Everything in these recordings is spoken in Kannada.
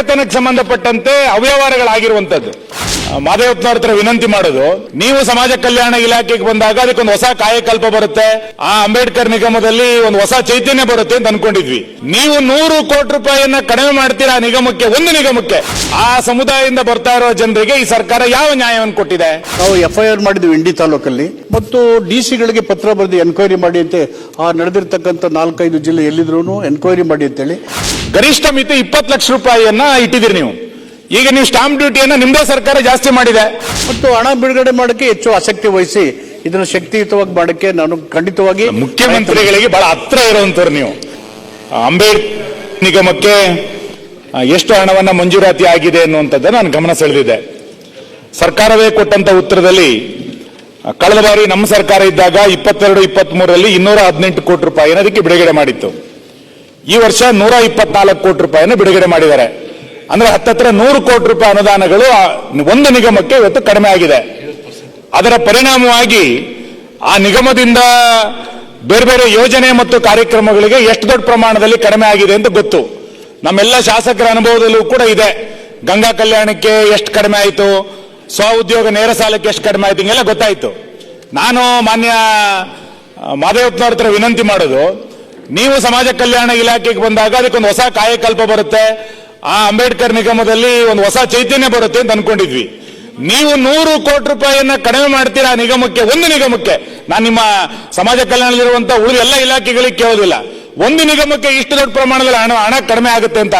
ಒಡೆತನಕ್ಕೆ ಸಂಬಂಧಪಟ್ಟಂತೆ ಅವ್ಯವಹಾರಗಳಾಗಿರುವಂತದ್ದು. ಆ, ಮಾದೇವಪ್ಪನವ್ರ ಹತ್ರ ವಿನಂತಿ ಮಾಡೋದು ನೀವು ಸಮಾಜ ಕಲ್ಯಾಣ ಇಲಾಖೆಗೆ ಬಂದಾಗ ಅದಕ್ಕೊಂದು ಹೊಸ ಕಾಯಕಲ್ಪ ಬರುತ್ತೆ. ಆ ಅಂಬೇಡ್ಕರ್ ನಿಗಮದಲ್ಲಿ ಒಂದು ಹೊಸ ಚೈತನ್ಯ ಬರುತ್ತೆ ಅಂತ ಅನ್ಕೊಂಡಿದ್ವಿ. ನೀವು ನೂರು ಕೋಟಿ ರೂಪಾಯಿಯನ್ನ ಕಡಿಮೆ ಮಾಡ್ತೀರಾ ಆ ನಿಗಮಕ್ಕೆ ಒಂದು ನಿಗಮಕ್ಕೆ? ಆ ಸಮುದಾಯದಿಂದ ಬರ್ತಾ ಇರೋ ಜನರಿಗೆ ಈ ಸರ್ಕಾರ ಯಾವ ನ್ಯಾಯವನ್ನು ಕೊಟ್ಟಿದೆ? ನಾವು ಎಫ್ಐಆರ್ ಮಾಡಿದ್ವಿ ಇಂಡಿ ತಾಲೂಕಲ್ಲಿ. ಮತ್ತು ಡಿ ಸಿಗಳಿಗೆ ಪತ್ರ ಬರೆದು ಎನ್ಕ್ವೈರಿ ಮಾಡಿ ಅಂತ ಆ ನಡೆದಿರ್ತಕ್ಕಂಥ ನಾಲ್ಕೈದು ಜಿಲ್ಲೆ ಎಲ್ಲಿದ್ರು ಎನ್ಕ್ವೈರಿ ಮಾಡಿ ಅಂತೇಳಿ ಗರಿಷ್ಠ ಮಿತಿ ಇಪ್ಪತ್ತು ಲಕ್ಷ ರೂಪಾಯಿಯನ್ನ ಇಟ್ಟಿದ್ದೀರಿ ನೀವು. ಈಗ ನೀವು ಸ್ಟಾಂಪ್ ಡ್ಯೂಟಿಯನ್ನು ನಿಮ್ದೇ ಸರ್ಕಾರ ಜಾಸ್ತಿ ಮಾಡಿದೆ. ಮತ್ತು ಹಣ ಬಿಡುಗಡೆ ಮಾಡೋಕ್ಕೆ ಹೆಚ್ಚು ಆಸಕ್ತಿ ವಹಿಸಿ ಇದನ್ನು ಶಕ್ತಿಯುತವಾಗಿ ಮಾಡೋಕ್ಕೆ ನಾನು ಖಂಡಿತವಾಗಿ ಮುಖ್ಯಮಂತ್ರಿಗಳಿಗೆ ಬಹಳ ಹತ್ರ ಇರುವಂತವ್ರು ನೀವು. ಅಂಬೇಡ್ ಅಂಬೇಡ್ಕರ್ ನಿಗಮಕ್ಕೆ ಎಷ್ಟು ಹಣವನ್ನ ಮಂಜೂರಾತಿ ಆಗಿದೆ ಅನ್ನುವಂಥದ್ದು ನಾನು ಗಮನ ಸೆಳೆದಿದೆ ಸರ್ಕಾರವೇ ಕೊಟ್ಟಂತ ಉತ್ತರದಲ್ಲಿ ಕಳೆದ ಬಾರಿ ನಮ್ಮ ಸರ್ಕಾರ ಇದ್ದಾಗ ಇಪ್ಪತ್ತೆರಡು ಇಪ್ಪತ್ತ್ ಮೂರರಲ್ಲಿ ಇನ್ನೂರ ಹದಿನೆಂಟು ಕೋಟಿ ರೂಪಾಯಿನ ಅದಕ್ಕೆ ಬಿಡುಗಡೆ ಮಾಡಿತ್ತು. ಈ ವರ್ಷ ನೂರ ಇಪ್ಪತ್ನಾಲ್ಕು ಕೋಟಿ ರೂಪಾಯಿನ ಬಿಡುಗಡೆ ಮಾಡಿದ್ದಾರೆ. ಅಂದ್ರೆ ಹತ್ತತ್ರ ನೂರು ಕೋಟಿ ರೂಪಾಯಿ ಅನುದಾನಗಳು ಒಂದು ನಿಗಮಕ್ಕೆ ಇವತ್ತು ಕಡಿಮೆ ಆಗಿದೆ. ಅದರ ಪರಿಣಾಮವಾಗಿ ಆ ನಿಗಮದಿಂದ ಬೇರೆ ಬೇರೆ ಯೋಜನೆ ಮತ್ತು ಕಾರ್ಯಕ್ರಮಗಳಿಗೆ ಎಷ್ಟು ದೊಡ್ಡ ಪ್ರಮಾಣದಲ್ಲಿ ಕಡಿಮೆ ಆಗಿದೆ ಅಂತ ಗೊತ್ತು. ನಮ್ಮೆಲ್ಲ ಶಾಸಕರ ಅನುಭವದಲ್ಲೂ ಕೂಡ ಇದೆ. ಗಂಗಾ ಕಲ್ಯಾಣಕ್ಕೆ ಎಷ್ಟು ಕಡಿಮೆ ಆಯಿತು? ಸ್ವ ಉದ್ಯೋಗ ನೇರ ಸಾಲಕ್ಕೆ ಎಷ್ಟು ಕಡಿಮೆ ಆಯಿತು ಹಿಂಗೆಲ್ಲ ಗೊತ್ತಾಯಿತು. ನಾನು ಮಾನ್ಯ ಮಾದೇವಪ್ಪನವ್ರ ಹತ್ರ ವಿನಂತಿ ಮಾಡೋದು, ನೀವು ಸಮಾಜ ಕಲ್ಯಾಣ ಇಲಾಖೆಗೆ ಬಂದಾಗ ಅದಕ್ಕೊಂದು ಹೊಸ ಕಾಯಕಲ್ಪ ಬರುತ್ತೆ. ಆ ಅಂಬೇಡ್ಕರ್ ನಿಗಮದಲ್ಲಿ ಒಂದು ಹೊಸ ಚೈತನ್ಯ ಬರುತ್ತೆ ಅಂತ ಅನ್ಕೊಂಡಿದ್ವಿ. ನೀವು ನೂರು ಕೋಟಿ ರೂಪಾಯಿಯನ್ನ ಕಡಿಮೆ ಮಾಡ್ತೀರಾ ನಿಗಮಕ್ಕೆ, ಒಂದು ನಿಗಮಕ್ಕೆ? ನಾನು ನಿಮ್ಮ ಸಮಾಜ ಕಲ್ಯಾಣದಲ್ಲಿರುವಂತಹ ಉಳಿದ ಎಲ್ಲ ಇಲಾಖೆಗಳಿಗೆ ಕೇಳೋದಿಲ್ಲ. ಒಂದು ನಿಗಮಕ್ಕೆ ಇಷ್ಟು ದೊಡ್ಡ ಪ್ರಮಾಣದಲ್ಲಿ ಹಣ ಹಣ ಕಡಿಮೆ ಆಗುತ್ತೆ ಅಂತ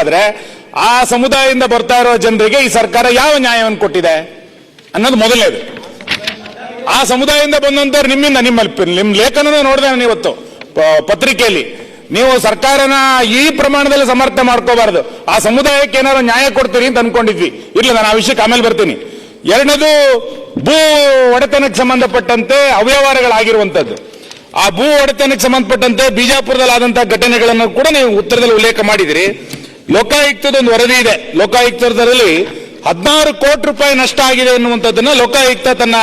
ಆ ಸಮುದಾಯದಿಂದ ಬರ್ತಾ ಇರೋ ಜನರಿಗೆ ಈ ಸರ್ಕಾರ ಯಾವ ನ್ಯಾಯವನ್ನು ಕೊಟ್ಟಿದೆ? ಅನ್ನೋದು ಮೊದಲನೇದು. ಆ ಸಮುದಾಯದಿಂದ ಬಂದಂತವ್ರು ನಿಮ್ಮಿಂದ, ನಿಮ್ಮ ನಿಮ್ಮ ಲೇಖನ ನೋಡಿದೆ ನಾನು ಇವತ್ತು ಪತ್ರಿಕೆಯಲ್ಲಿ. ನೀವು ಸರ್ಕಾರನ ಈ ಪ್ರಮಾಣದಲ್ಲಿ ಸಮರ್ಥ ಮಾಡ್ಕೋಬಾರದು. ಆ ಸಮುದಾಯಕ್ಕೆ ಏನಾದ್ರು ನ್ಯಾಯ ಕೊಡ್ತೀರಿ ಅಂತ ಅನ್ಕೊಂಡಿದ್ವಿ. ಇರ್ಲಿ, ನಾನು ಆ ವಿಷಯಕ್ಕೆ ಆಮೇಲೆ ಬರ್ತೀನಿ. ಎರಡನೇದು, ಭೂ ಒಡೆತನಕ್ಕೆ ಸಂಬಂಧಪಟ್ಟಂತೆ ಅವ್ಯವಹಾರಗಳಾಗಿರುವಂತದ್ದು. ಆ ಭೂ ಒಡೆತನಕ್ಕೆ ಸಂಬಂಧಪಟ್ಟಂತೆ ಬಿಜಾಪುರದಲ್ಲಿ ಆದಂತಹ ಘಟನೆಗಳನ್ನು ಕೂಡ ನೀವು ಉತ್ತರದಲ್ಲಿ ಉಲ್ಲೇಖ ಮಾಡಿದಿರಿ. ಲೋಕಾಯುಕ್ತದ ಒಂದು ವರದಿ ಇದೆ. ಲೋಕಾಯುಕ್ತದಲ್ಲಿ ಹದಿನಾರು ಕೋಟಿ ರೂಪಾಯಿ ನಷ್ಟ ಆಗಿದೆ ಎನ್ನುವಂಥದ್ದನ್ನ ಲೋಕಾಯುಕ್ತ ತನ್ನ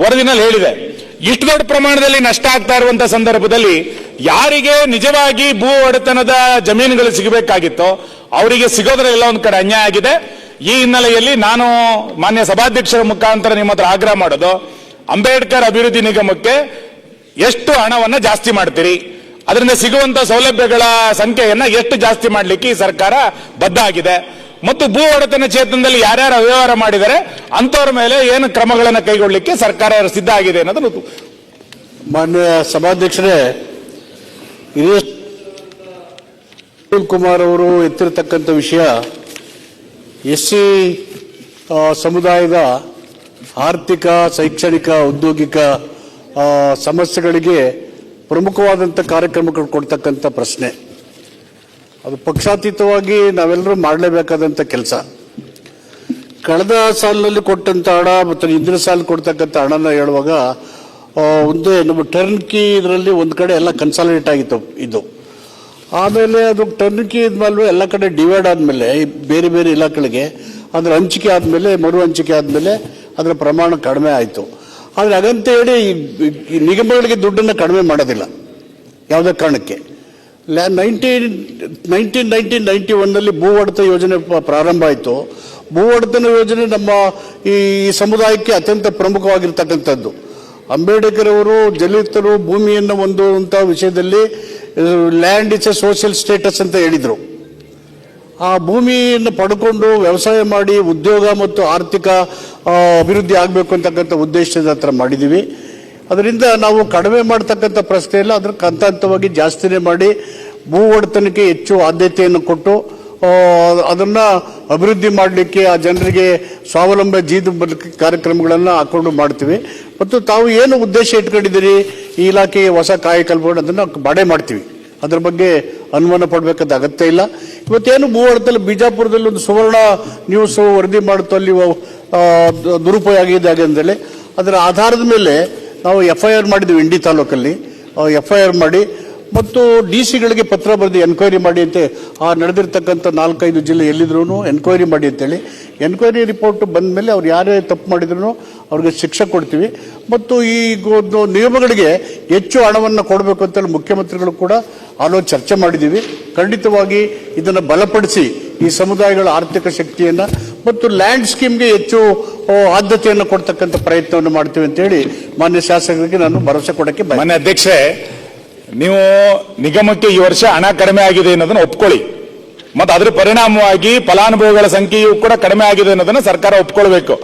ವರದಿನಲ್ಲಿ ಹೇಳಿದೆ. ಇಷ್ಟು ದೊಡ್ಡ ಪ್ರಮಾಣದಲ್ಲಿ ನಷ್ಟ ಆಗ್ತಾ ಇರುವಂತಹ ಸಂದರ್ಭದಲ್ಲಿ ಯಾರಿಗೆ ನಿಜವಾಗಿ ಭೂ ಒಡೆತನದ ಜಮೀನುಗಳು ಸಿಗಬೇಕಾಗಿತ್ತೋ ಅವರಿಗೆ ಸಿಗೋದ್ರೆಲ್ಲ ಒಂದು ಕಡೆ ಅನ್ಯಾಯ ಆಗಿದೆ. ಈ ಹಿನ್ನೆಲೆಯಲ್ಲಿ ನಾನು ಮಾನ್ಯ ಸಭಾಧ್ಯಕ್ಷರ ಮುಖಾಂತರ ನಿಮ್ಮ ಹತ್ರ ಆಗ್ರಹ ಮಾಡೋದು. ಅಂಬೇಡ್ಕರ್ ಅಭಿವೃದ್ಧಿ ನಿಗಮಕ್ಕೆ ಎಷ್ಟು ಹಣವನ್ನ ಜಾಸ್ತಿ ಮಾಡ್ತೀರಿ? ಅದರಿಂದ ಸಿಗುವಂತ ಸೌಲಭ್ಯಗಳ ಸಂಖ್ಯೆಯನ್ನ ಎಷ್ಟು ಜಾಸ್ತಿ ಮಾಡಲಿಕ್ಕೆ ಈ ಸರ್ಕಾರ ಬದ್ಧ ಆಗಿದೆ? ಮತ್ತು ಭೂ ಒಡೆತನ ಕ್ಷೇತ್ರದಲ್ಲಿ ಯಾರ್ಯಾರು ಅವ್ಯವಹಾರ ಮಾಡಿದರೆ ಅಂಥವ್ರ ಮೇಲೆ ಏನು ಕ್ರಮಗಳನ್ನು ಕೈಗೊಳ್ಳಲಿಕ್ಕೆ ಸರ್ಕಾರ ಸಿದ್ಧ ಆಗಿದೆ ಅನ್ನೋದು ಮಾನ್ಯ ಸಭಾಧ್ಯಕ್ಷರೇ ಸುನೀಲ್ ಕುಮಾರ್ ಅವರು ಎತ್ತಿರತಕ್ಕಂಥ ವಿಷಯ ಎಸ್ ಸಿ ಸಮುದಾಯದ ಆರ್ಥಿಕ, ಶೈಕ್ಷಣಿಕ, ಔದ್ಯೋಗಿಕ ಸಮಸ್ಯೆಗಳಿಗೆ ಪ್ರಮುಖವಾದಂಥ ಕಾರ್ಯಕ್ರಮಗಳು ಕೊಡ್ತಕ್ಕಂಥ ಪ್ರಶ್ನೆ. ಅದು ಪಕ್ಷಾತೀತವಾಗಿ ನಾವೆಲ್ಲರೂ ಮಾಡಲೇಬೇಕಾದಂಥ ಕೆಲಸ. ಕಳೆದ ಸಾಲಿನಲ್ಲಿ ಕೊಟ್ಟಂಥ ಹಣ ಮತ್ತು ಹಿಂದಿನ ಸಾಲ ಕೊಡ್ತಕ್ಕಂಥ ಹಣನ ಹೇಳುವಾಗ ಒಂದು ನಮ್ಮ ಟರ್ನ್ ಇದರಲ್ಲಿ ಒಂದು ಕಡೆ ಎಲ್ಲ ಕನ್ಸಾಲಿಡೇಟ್ ಆಗಿತ್ತು ಇದು. ಆಮೇಲೆ ಅದು ಟರ್ನ್ ಕಿ ಇದ್ಮೇಲೆ ಎಲ್ಲ ಕಡೆ ಡಿವೈಡ್ ಆದಮೇಲೆ ಬೇರೆ ಬೇರೆ ಇಲಾಖೆಗಳಿಗೆ, ಅದರ ಹಂಚಿಕೆ ಆದಮೇಲೆ, ಮರು ಹಂಚಿಕೆ ಆದಮೇಲೆ ಅದರ ಪ್ರಮಾಣ ಕಡಿಮೆ ಆಯಿತು. ಆದರೆ ಹಾಗಂತ ಹೇಳಿ ನಿಗಮಗಳಿಗೆ ದುಡ್ಡನ್ನು ಕಡಿಮೆ ಮಾಡೋದಿಲ್ಲ. ಯಾವುದೇ ಕಾರಣಕ್ಕೆ. ನೈನ್ಟೀನ್ ನೈನ್ಟೀನ್ ನೈನ್ಟೀನ್ ನೈನ್ಟಿ ಒನ್ನಲ್ಲಿ ಭೂ ಒಡೆತ ಯೋಜನೆ ಪ್ರಾರಂಭ ಆಯಿತು. ಭೂ ಒಡೆತನ ಯೋಜನೆ ನಮ್ಮ ಈ ಸಮುದಾಯಕ್ಕೆ ಅತ್ಯಂತ ಪ್ರಮುಖವಾಗಿರ್ತಕ್ಕಂಥದ್ದು. ಅಂಬೇಡ್ಕರ್ ಅವರು ದಲಿತರು ಭೂಮಿಯನ್ನು ಹೊಂದುವಂಥ ವಿಷಯದಲ್ಲಿ land is a social status ಅಂತ ಹೇಳಿದರು. ಆ ಭೂಮಿಯನ್ನು ಪಡ್ಕೊಂಡು ವ್ಯವಸಾಯ ಮಾಡಿ ಉದ್ಯೋಗ ಮತ್ತು ಆರ್ಥಿಕ ಅಭಿವೃದ್ಧಿ ಆಗಬೇಕು ಅಂತಕ್ಕಂಥ ಉದ್ದೇಶದ ಹತ್ರ ಮಾಡಿದ್ದೀವಿ ಅದರಿಂದ ನಾವು ಕಡಿಮೆ ಮಾಡ್ತಕ್ಕಂಥ ಪ್ರಶ್ನೆ ಇಲ್ಲ. ಅದ್ರ ಹಂತ ಹಂತವಾಗಿ ಜಾಸ್ತಿನೇ ಮಾಡಿ ಭೂ ಒಡೆತನಕ್ಕೆ ಹೆಚ್ಚು ಆದ್ಯತೆಯನ್ನು ಕೊಟ್ಟು ಅದನ್ನು ಅಭಿವೃದ್ಧಿ ಮಾಡಲಿಕ್ಕೆ ಆ ಜನರಿಗೆ ಸ್ವಾವಲಂಬ ಜೀದು ಬದುಕು ಕಾರ್ಯಕ್ರಮಗಳನ್ನು ಹಾಕೊಂಡು ಮಾಡ್ತೀವಿ. ಮತ್ತು ತಾವು ಏನು ಉದ್ದೇಶ ಇಟ್ಕೊಂಡಿದ್ದೀರಿ? ಈ ಇಲಾಖೆಗೆ ಹೊಸ ಕಾಯಕಲ್ಪಗಳು ಅದನ್ನು ಬಾಡೆ ಮಾಡ್ತೀವಿ. ಅದ್ರ ಬಗ್ಗೆ ಅನುಮಾನ ಪಡಬೇಕಾದ ಅಗತ್ಯ ಇಲ್ಲ. ಇವತ್ತೇನು ಮೂವತ್ತಲ್ಲಿ ಬಿಜಾಪುರದಲ್ಲಿ ಒಂದು ಸುವರ್ಣ ನ್ಯೂಸ್ ವರದಿ ಮಾಡುತ್ತಲ್ಲಿ ದುರುಪಯೋಗ ಆಗಿದೆ ಅಂತೇಳಿ ಅದರ ಆಧಾರದ ಮೇಲೆ ನಾವು ಎಫ್ ಐ ಆರ್ ಮಾಡಿದ್ವಿ ಇಂಡಿ ತಾಲೂಕಲ್ಲಿ. ಎಫ್ ಐ ಆರ್ ಮಾಡಿ, ಮತ್ತು ಡಿ ಸಿಗಳಿಗೆ ಪತ್ರ ಬರೆದು ಎನ್ಕ್ವೈರಿ ಮಾಡಿ ಅಂತ ಆ ನಡೆದಿರ್ತಕ್ಕಂಥ ನಾಲ್ಕೈದು ಜಿಲ್ಲೆ ಎಲ್ಲಿದ್ರು ಎನ್ಕ್ವೈರಿ ಮಾಡಿ ಅಂತೇಳಿ. ಎನ್ಕ್ವೈರಿ ರಿಪೋರ್ಟ್ ಬಂದ ಮೇಲೆ ಅವ್ರು ಯಾರೇ ತಪ್ಪು ಮಾಡಿದ್ರು ಅವ್ರಿಗೆ ಶಿಕ್ಷೆ ಕೊಡ್ತೀವಿ. ಮತ್ತು ಈ ಒಂದು ನಿಯಮಗಳಿಗೆ ಹೆಚ್ಚು ಹಣವನ್ನು ಕೊಡಬೇಕು ಅಂತೇಳಿ ಮುಖ್ಯಮಂತ್ರಿಗಳು ಕೂಡ ಆಲೋಚನೆ ಚರ್ಚೆ ಮಾಡಿದ್ದೀವಿ. ಖಂಡಿತವಾಗಿ ಇದನ್ನು ಬಲಪಡಿಸಿ ಈ ಸಮುದಾಯಗಳ ಆರ್ಥಿಕ ಶಕ್ತಿಯನ್ನ ಮತ್ತು ಲ್ಯಾಂಡ್ ಸ್ಕೀಮ್ಗೆ ಹೆಚ್ಚು ಆದ್ಯತೆಯನ್ನು ಕೊಡ್ತಕ್ಕಂಥ ಪ್ರಯತ್ನವನ್ನು ಮಾಡ್ತೀವಿ ಅಂತ ಹೇಳಿ ಮಾನ್ಯ ಶಾಸಕರಿಗೆ ನಾನು ಭರವಸೆ ಕೊಡಕ್ಕೆ. ಮಾನ್ಯ ಅಧ್ಯಕ್ಷೆ, ನೀವು ನಿಗಮಕ್ಕೆ ಈ ವರ್ಷ ಹಣ ಕಡಿಮೆ ಆಗಿದೆ ಅನ್ನೋದನ್ನ ಒಪ್ಕೊಳ್ಳಿ ಮತ್ತು ಅದರ ಪರಿಣಾಮವಾಗಿ ಫಲಾನುಭವಿಗಳ ಸಂಖ್ಯೆಯೂ ಕೂಡ ಕಡಿಮೆ ಆಗಿದೆ ಅನ್ನೋದನ್ನ ಸರ್ಕಾರ ಒಪ್ಕೊಳ್ಬೇಕು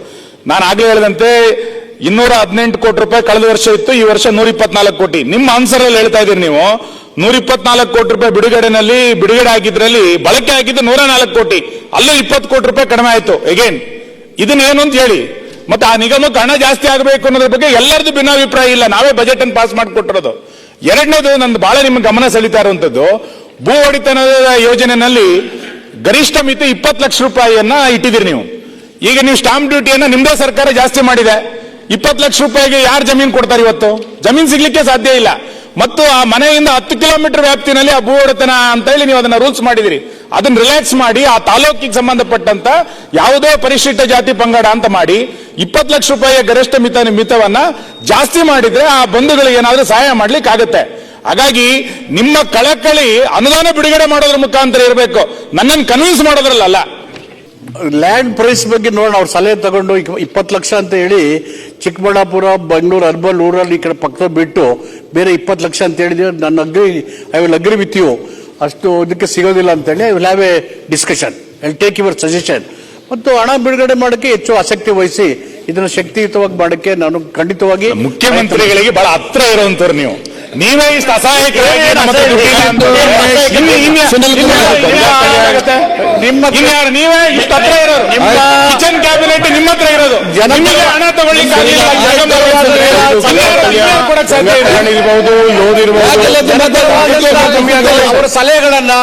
ನಾನು ಆಗಲೇ ಹೇಳಿದಂತೆ ಇನ್ನೂರ ಹದಿನೆಂಟು ಕೋಟಿ ರೂಪಾಯಿ ಕಳೆದ ವರ್ಷ ಇತ್ತು, ಈ ವರ್ಷ ನೂರ ಇಪ್ಪತ್ನಾಲ್ಕು ಕೋಟಿ. ನಿಮ್ಮ ಆನ್ಸರ್ ಅಲ್ಲಿ ಹೇಳ್ತಾ ಇದ್ದೀರಿ ನೀವು. ನೂರ ಇಪ್ಪತ್ನಾಲ್ಕು ಕೋಟಿ ರೂಪಾಯಿ ಬಿಡುಗಡೆನಲ್ಲಿ, ಬಿಡುಗಡೆ ಆಗಿದ್ರಲ್ಲಿ ಬಳಕೆ ಆಗಿದ್ದು ನೂರ ನಾಲ್ಕು ಕೋಟಿ. ಅಲ್ಲೂ ಇಪ್ಪತ್ತು ಕೋಟಿ ರೂಪಾಯಿ ಕಡಿಮೆ ಆಯ್ತು. ಎಗೇನ್ ಇದನ್ನ ಏನು ಅಂತ ಹೇಳಿ. ಮತ್ತೆ ಆ ನಿಗಮಕ್ಕೆ ಹಣ ಜಾಸ್ತಿ ಆಗಬೇಕು ಅನ್ನೋದ್ರ ಬಗ್ಗೆ ಎಲ್ಲರದ್ದು ಭಿನ್ನಾಭಿಪ್ರಾಯ ಇಲ್ಲ. ನಾವೇ ಬಜೆಟ್ ಅನ್ನು ಪಾಸ್ ಮಾಡಿಕೊಟ್ಟಿರೋದು. ಎರಡನೇದು, ನಂದು ಬಹಳ ನಿಮ್ಮ ಗಮನ ಸೆಳಿತಾ ಇರುವಂತದ್ದು. ಭೂ ಒಡೆತನದ ಯೋಜನೆಯಲ್ಲಿ ಗರಿಷ್ಠ ಮಿತಿ ಇಪ್ಪತ್ತು ಲಕ್ಷ ರೂಪಾಯಿಯನ್ನ ಇಟ್ಟಿದ್ದೀರಿ ನೀವು. ಈಗ ನೀವು ಸ್ಟಾಂಪ್ ಡ್ಯೂಟಿಯನ್ನ ನಿಮ್ದೇ ಸರ್ಕಾರ ಜಾಸ್ತಿ ಮಾಡಿದೆ. ಇಪ್ಪತ್ತು ಲಕ್ಷ ರೂಪಾಯಿಗೆ ಯಾರು ಜಮೀನು ಕೊಡ್ತಾರೆ ಇವತ್ತು? ಜಮೀನು ಸಿಗ್ಲಿಕ್ಕೆ ಸಾಧ್ಯ ಇಲ್ಲ. ಮತ್ತು ಆ ಮನೆಯಿಂದ ಹತ್ತು ಕಿಲೋಮೀಟರ್ ವ್ಯಾಪ್ತಿನಲ್ಲಿ ಆ ಭೂ ಒಡೆತನ ಅಂತ ಹೇಳಿ ನೀವು ಅದನ್ನ ರೂಲ್ಸ್ ಮಾಡಿದಿರಿ. ಅದನ್ನ ರಿಲ್ಯಾಕ್ಸ್ ಮಾಡಿ, ಆ ತಾಲೂಕಿಗೆ ಸಂಬಂಧಪಟ್ಟಂತ ಯಾವುದೋ ಪರಿಶಿಷ್ಟ ಜಾತಿ ಪಂಗಡ ಅಂತ ಮಾಡಿ, ಇಪ್ಪತ್ತು ಲಕ್ಷ ರೂಪಾಯಿಯ ಗರಿಷ್ಠ ಮಿತ ಮಿತವನ್ನ ಜಾಸ್ತಿ ಮಾಡಿದ್ರೆ ಆ ಬಂಧುಗಳಿಗೆ ಏನಾದ್ರೂ ಸಹಾಯ ಮಾಡ್ಲಿಕ್ಕೆ ಆಗುತ್ತೆ. ಹಾಗಾಗಿ ನಿಮ್ಮ ಕಳಕಳಿ ಅನುದಾನ ಬಿಡುಗಡೆ ಮಾಡೋದ್ರ ಮುಖಾಂತರ ಇರಬೇಕು. ನನ್ನನ್ನು ಕನ್ವಿನ್ಸ್ ಮಾಡೋದ್ರಲ್ಲ ಲ್ಯಾಂಡ್ ಪ್ರೈಸ್ ಬಗ್ಗೆ ನೋಡೋಣ ಅವ್ರ ಸಲಹೆ ತಗೊಂಡು ಇಪ್ಪತ್ತು ಲಕ್ಷ ಅಂತ ಹೇಳಿ ಚಿಕ್ಕಬಳ್ಳಾಪುರ ಬೆಂಗಳೂರು ಅರ್ಬಲ್ ಊರಲ್ಲಿ ಈ ಕಡೆ ಪಕ್ಕದ ಬಿಟ್ಟು ಬೇರೆ ಇಪ್ಪತ್ತು ಲಕ್ಷ ಅಂತ ಹೇಳಿದ್ರೆ ನನ್ನ agree I will agree with you ಅಷ್ಟು ಇದಕ್ಕೆ ಸಿಗೋದಿಲ್ಲ ಅಂತೇಳಿ I will have a discussion I take your suggestion ಮತ್ತು ಹಣ ಬಿಡುಗಡೆ ಮಾಡೋಕ್ಕೆ ಹೆಚ್ಚು ಆಸಕ್ತಿ ವಹಿಸಿ ಇದನ್ನು ಶಕ್ತಿಯುತವಾಗಿ ಮಾಡೋಕ್ಕೆ ನಾನು ಖಂಡಿತವಾಗಿ ಮುಖ್ಯಮಂತ್ರಿಗಳಿಗೆ ಬಹಳ ಹತ್ರ ಇರುವಂತವ್ರು ನೀವು. ನೀವೇ ಇಷ್ಟು ಅಸಹಾಯಕ? ನಿಮ್ಮ-? ನೀವೇ ಇಷ್ಟು ಹತ್ರ ಇರೋರು ನಿಮ್ಮ- ಕಿಚನ್ ಕ್ಯಾಬಿನೆಟ್ ನಿಮ್ಮ ಹತ್ರ ಇರೋದು ನಿಮಗೆ ಹಣ ತಗೊಳ್ಳಿಕ್ಕೆ ಅವರ ಸಲಹೆಗಳನ್ನ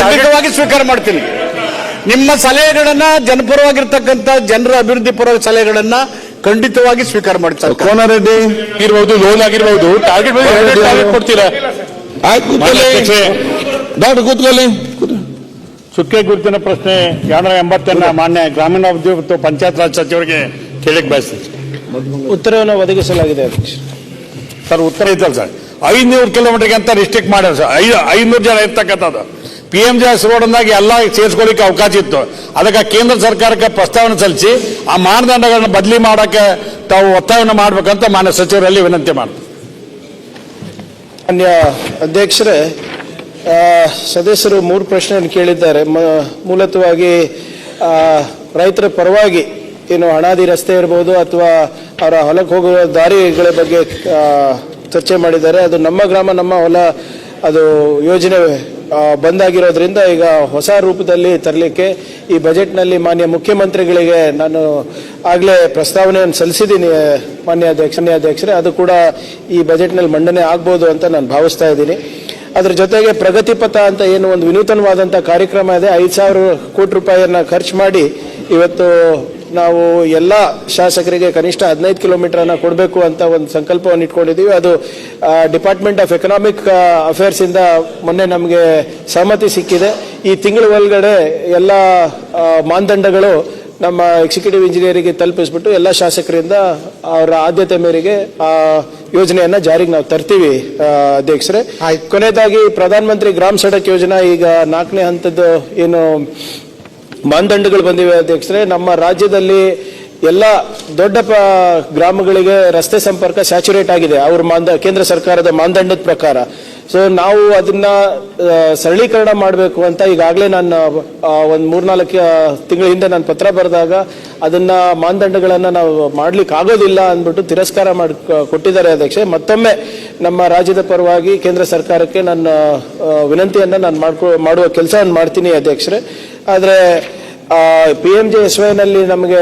ಖಂಡಿತವಾಗಿ ಸ್ವೀಕಾರ ಮಾಡ್ತೀನಿ ನಿಮ್ಮ ಸಲಹೆಗಳನ್ನ ಜನಪರವಾಗಿರ್ತಕ್ಕಂಥ ಜನರ ಅಭಿವೃದ್ಧಿ ಪರ ಸಲಹೆಗಳನ್ನ ಖಂಡಿತವಾಗಿ ಸ್ವೀಕಾರ ಮಾಡ್ತಾರೆ ಕೋನರೆಡ್ಡಿ ಇರ್ಬೋದು ಲೋನ್ ಆಗಿರ್ಬೋದು ಟಾರ್ಗೆಟ್ ಟಾರ್ಗೆಟ್ ಕೊಡ್ತೀರಾ ಆಯ್ತು ಡಾಕ್ಟರ್ ಕೂತ್ಕೊಳ್ಳಿ. ಚುಕ್ಕೆ ಗುರುತಿನ ಪ್ರಶ್ನೆ ಎರಡ್ನೂರ ಎಂಬತ್ತನ್ನ ಮಾನ್ಯ ಗ್ರಾಮೀಣಾಭಿವೃದ್ಧಿ ಮತ್ತು ಪಂಚಾಯತ್ ರಾಜ್ ಸಚಿವರಿಗೆ ಕೇಳಕ್ ಬಯಸ್ತೀನಿ. ಉತ್ತರವನ್ನು ಒದಗಿಸಲಾಗಿದೆ ಅಧ್ಯಕ್ಷ. ಸರ್ ಉತ್ತರ ಐತಲ್ಲ ಸರ್? ಐನೂರು ಕಿಲೋಮೀಟರ್ಗೆ ಅಂತ ರಿಸ್ಟ್ರಿಕ್ಟ್ ಮಾಡ್ಯಾರ ಸರ್. ಐದು ಐನೂರು ಜನ ಇರ್ತಕ್ಕಂಥದ್ದು. P M G S road ಅಂದಾಗ ಎಲ್ಲ ಸೇರಿಸ್ಕೊಳ್ಳಿಕ್ಕೆ ಅವಕಾಶ ಇತ್ತು. ಅದಕ್ಕೆ ಕೇಂದ್ರ ಸರ್ಕಾರಕ್ಕೆ ಪ್ರಸ್ತಾವನೆ ಸಲ್ಲಿಸಿ ಆ ಮಾನದಂಡಗಳನ್ನು ಬದಲಿ ಮಾಡೋಕ್ಕೆ ತಾವು ಒತ್ತಾಯವನ್ನು ಮಾಡಬೇಕಂತ ಮಾನ್ಯ ಸಚಿವರಲ್ಲಿ ವಿನಂತಿ ಮಾಡ್ತೀನಿ. ಮಾನ್ಯ ಅಧ್ಯಕ್ಷರೇ ಸದಸ್ಯರು ಮೂರು ಪ್ರಶ್ನೆಯನ್ನು ಕೇಳಿದ್ದಾರೆ. ಮ- ಮೂಲತಃವಾಗಿ ರೈತರ ಪರವಾಗಿ ಏನು ಹಣಾದಿ ರಸ್ತೆ ಇರ್ಬೋದು ಅಥವಾ ಅವರ ಹೊಲಕ್ಕೆ ಹೋಗುವ ದಾರಿಗಳ ಬಗ್ಗೆ ಚರ್ಚೆ ಮಾಡಿದ್ದಾರೆ. ಅದು ನಮ್ಮ ಗ್ರಾಮ, ನಮ್ಮ ಹೊಲ, ಅದು ಯೋಜನೆ ಬಂದಾಗಿರೋದ್ರಿಂದ ಈಗ ಹೊಸ ರೂಪದಲ್ಲಿ ತರಲಿಕ್ಕೆ ಈ ಬಜೆಟ್ನಲ್ಲಿ ಮಾನ್ಯ ಮುಖ್ಯಮಂತ್ರಿಗಳಿಗೆ ನಾನು ಆಗಲೇ ಪ್ರಸ್ತಾವನೆಯನ್ನು ಸಲ್ಲಿಸಿದ್ದೀನಿ, ಮಾನ್ಯ ಅಧ್ಯಕ್ಷ ಅಧ್ಯಕ್ಷರೇ ಅದು ಕೂಡ ಈ ಬಜೆಟ್ನಲ್ಲಿ ಮಂಡನೆ ಆಗ್ಬೋದು ಅಂತ ನಾನು ಭಾವಿಸ್ತಾ ಇದ್ದೀನಿ. ಅದ್ರ ಜೊತೆಗೆ ಪ್ರಗತಿ ಪಥ ಅಂತ ಏನು ಒಂದು ವಿನೂತನವಾದಂಥ ಕಾರ್ಯಕ್ರಮ ಇದೆ. ಐದು ಸಾವಿರ ಕೋಟಿ ರೂಪಾಯಿಯನ್ನ ಖರ್ಚು ಮಾಡಿ ಇವತ್ತು ನಾವು ಎಲ್ಲ ಶಾಸಕರಿಗೆ ಕನಿಷ್ಠ ಹದಿನೈದು ಕಿಲೋಮೀಟರ್ ಅನ್ನ ಕೊಡಬೇಕು ಅಂತ ಒಂದು ಸಂಕಲ್ಪವನ್ನು ಇಟ್ಕೊಂಡಿದ್ದೀವಿ. ಅದು ಡಿಪಾರ್ಟ್ಮೆಂಟ್ ಆಫ್ ಎಕನಾಮಿಕ್ ಅಫೇರ್ಸ್ ಇಂದ ಮೊನ್ನೆ ನಮಗೆ ಸಹಮತಿ ಸಿಕ್ಕಿದೆ. ಈ ತಿಂಗಳ ಒಳಗಡೆ ಎಲ್ಲ ಮಾನದಂಡಗಳು ನಮ್ಮ ಎಕ್ಸಿಕ್ಯೂಟಿವ್ ಇಂಜಿನಿಯರಿಗೆ ತಲುಪಿಸ್ಬಿಟ್ಟು ಎಲ್ಲ ಶಾಸಕರಿಂದ ಅವರ ಆದ್ಯತೆ ಮೇರೆಗೆ ಆ ಯೋಜನೆಯನ್ನ ಜಾರಿಗೆ ನಾವು ತರ್ತೀವಿ ಅಧ್ಯಕ್ಷರೇ. ಕೊನೆಯದಾಗಿ ಪ್ರಧಾನಮಂತ್ರಿ ಗ್ರಾಮ ಗ್ರಾಮ್ ಸಡಕ್ ಯೋಜನಾ ಈಗ ನಾಲ್ಕನೇ ಹಂತದ್ದು ಏನು ಮಾನದಂಡಗಳು ಬಂದಿವೆ ಅಧ್ಯಕ್ಷರೇ. ನಮ್ಮ ರಾಜ್ಯದಲ್ಲಿ ಎಲ್ಲ ದೊಡ್ಡ ಗ್ರಾಮಗಳಿಗೆ ರಸ್ತೆ ಸಂಪರ್ಕ ಸ್ಯಾಚುರೇಟ್ ಆಗಿದೆ. ಅವ್ರ ಮಾಂದ ಕೇಂದ್ರ ಸರ್ಕಾರದ ಮಾನದಂಡದ ಪ್ರಕಾರ. ಸೊ ನಾವು ಅದನ್ನ ಸರಳೀಕರಣ ಮಾಡಬೇಕು ಅಂತ ಈಗಾಗಲೇ ನಾನು ಒಂದು ಮೂರ್ನಾಲ್ಕು ತಿಂಗಳ ಹಿಂದೆ ನಾನು ಪತ್ರ ಬರೆದಾಗ ಅದನ್ನ ಮಾನದಂಡಗಳನ್ನು ನಾವು ಮಾಡ್ಲಿಕ್ಕೆ ಆಗೋದಿಲ್ಲ ಅಂದ್ಬಿಟ್ಟು ತಿರಸ್ಕಾರ ಮಾಡಿ ಕೊಟ್ಟಿದ್ದಾರೆ ಅಧ್ಯಕ್ಷೆ. ಮತ್ತೊಮ್ಮೆ ನಮ್ಮ ರಾಜ್ಯದ ಪರವಾಗಿ ಕೇಂದ್ರ ಸರ್ಕಾರಕ್ಕೆ ನನ್ನ ವಿನಂತಿಯನ್ನ ನಾನು ಮಾಡ್ಕೊ, ಮಾಡುವ ಕೆಲಸವನ್ನು ಮಾಡ್ತೀನಿ ಅಧ್ಯಕ್ಷರೇ. ಆದ್ರೆ ಪಿ ಎಂ ಜೆ ಎಸ್ ವೈನಲ್ಲಿ ನಮಗೆ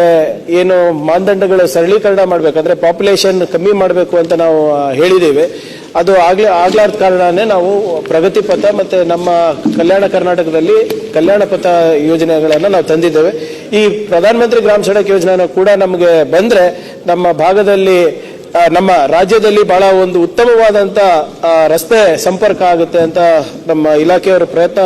ಏನು ಮಾನದಂಡಗಳು ಸರಳೀಕರಣ ಮಾಡಬೇಕಂದ್ರೆ ಪಾಪ್ಯುಲೇಷನ್ ಕಮ್ಮಿ ಮಾಡಬೇಕು ಅಂತ ನಾವು ಹೇಳಿದ್ದೇವೆ ಅದು ಆಗ್ಲೇ, ಆಗ್ಲಾರ್ದ ಕಾರಣನೇ ನಾವು ಪ್ರಗತಿ ಪಥ ಮತ್ತು ನಮ್ಮ ಕಲ್ಯಾಣ ಕರ್ನಾಟಕದಲ್ಲಿ ಕಲ್ಯಾಣ ಪಥ ಯೋಜನೆಗಳನ್ನು ನಾವು ತಂದಿದ್ದೇವೆ. ಈ ಪ್ರಧಾನಮಂತ್ರಿ ಗ್ರಾಮ ಸಡಕ್ ಯೋಜನೆ ಕೂಡ ನಮಗೆ ಬಂದರೆ ನಮ್ಮ ಭಾಗದಲ್ಲಿ ನಮ್ಮ ರಾಜ್ಯದಲ್ಲಿ ಬಹಳ ಒಂದು ಉತ್ತಮವಾದಂಥ ರಸ್ತೆ ಸಂಪರ್ಕ ಆಗುತ್ತೆ ಅಂತ ನಮ್ಮ ಇಲಾಖೆಯವರು ಪ್ರಯತ್ನ